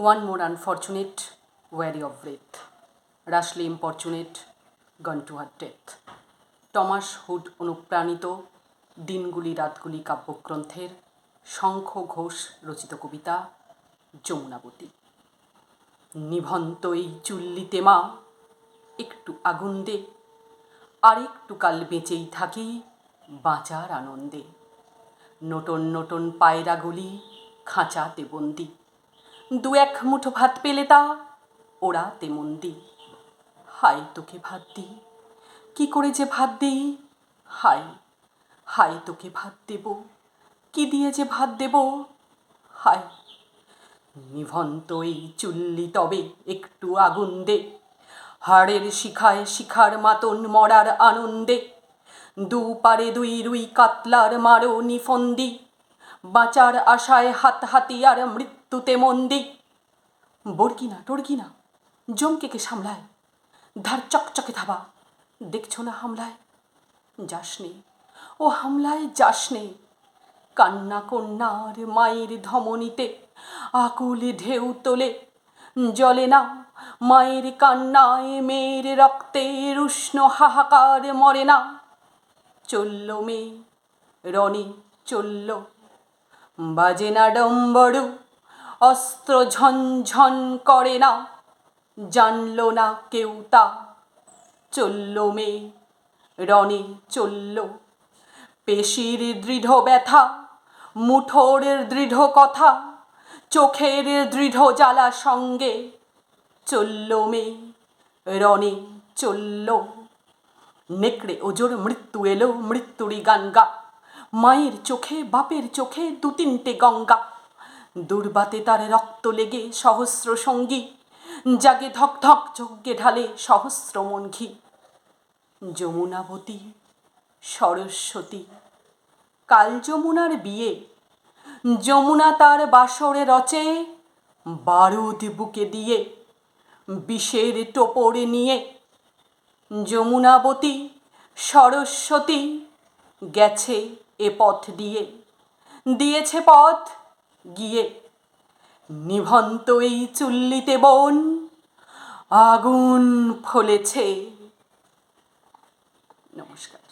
One more unfortunate, weary of breath, rashly importunate, gone to her death. Thomas Hood অনুপ্রাণিত দিনগুলি রাতগুলি কাব্যগ্রন্থের শঙ্খ ঘোষ রচিত কবিতা যমুনাবতী। নিভন্ত এই চুল্লিতে মা একটু আগুন দে আর একটু কাল বেঁচেই থাকি বাঁচার আনন্দে। নটন নটন পায়রাগুলি খাঁচাতে বন্দি। দু এক মুঠো ভাত পেলে তা, ওরা তেমন্দি হাই তোকে ভাত দিই কি করে যে ভাত দিই হাই হাই তোকে ভাত দেব, কি দিয়ে যে ভাত দেব? হাই নিভন্ত এই চুল্লি তবে একটু আগুন দে। হাড়ের শিখায় শিখার মাতন মরার আনন্দে। দু পারে দুই রুই কাতলার মারো নিফন্দি। বাঁচার আশায় হাত হাতিয়ার মৃত্যুতে মন্দি। বর্গিনা টর্গিনা জমকে কে সামলায়। ধার চকচকে থাবা দেখছ না হামলায়? যাসনে ও হামলায় যাসনে কান্না কন্যার মায়ের ধমনীতে, আকুল ঢেউ তোলে। জলে না, মায়ের কান্নায় মেয়ের রক্তে উষ্ণ হাহাকার মরে না। চলল মেয়ে, রনি চলল। বাজে না ডম্বরু অস্ত্র ঝনঝন করে না, জানল না কেউ তা। চলল মেয়ে, রনে চলল। পেশির দৃঢ় ব্যথা মুঠোর দৃঢ় কথা, চোখের দৃঢ় জ্বালা সঙ্গে। চলল মেয়ে, রনে চলল। নেকড়ে ওজোর মৃত্যু এলো, মৃত্যুরই গান গা। মায়ের চোখে, বাপের চোখে দু তিনটে গঙ্গা। দুর্বাতে তার রক্ত লেগে সহস্র সঙ্গী, জাগে ধক ধক যজ্ঞে ঢালে সহস্র মন ঘি। যমুনাবতী, সরস্বতী, কাল যমুনার বিয়ে। যমুনা তার বাসরে রচে, বারুদ বুকে দিয়ে, বিষের টোপরে নিয়ে। যমুনাবতী, সরস্বতী, গেছে এ পথ দিয়ে। দিয়েছে পথ গিয়ে। নিভন্ত এই চুল্লিতে বন আগুন ফলেছে। নমস্কার।